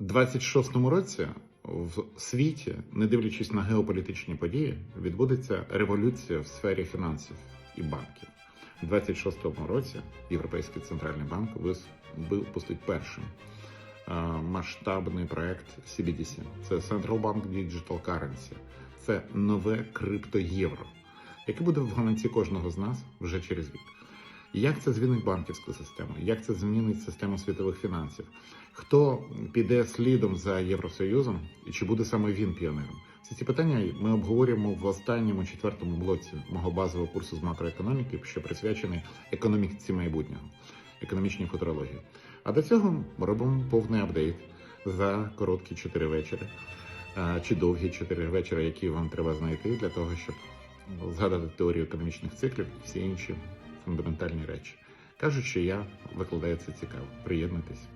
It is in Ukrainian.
26-му році в світі, не дивлячись на геополітичні події, відбудеться революція в сфері фінансів і банків. У 26-му році Європейський центральний банк випустить першим масштабний проект CBDC. Це Central Bank Digital Currency. Це нове криптоєвро, яке буде в гаманці кожного з нас вже через рік. Як це змінить банківську систему? Як це змінить систему світових фінансів? Хто піде слідом за Євросоюзом і чи буде саме він піонером? Всі ці питання ми обговорюємо в останньому четвертому блоці мого базового курсу з макроекономіки, що присвячений економіці майбутнього, економічній футурології. А до цього ми робимо повний апдейт за короткі 4 вечори е, чи довгі 4 вечори, які вам треба знайти для того, щоб згадати теорію економічних циклів і всі інші фундаментальні речі. Кажуть, що я викладаю це цікаво. Приєднуйтесь.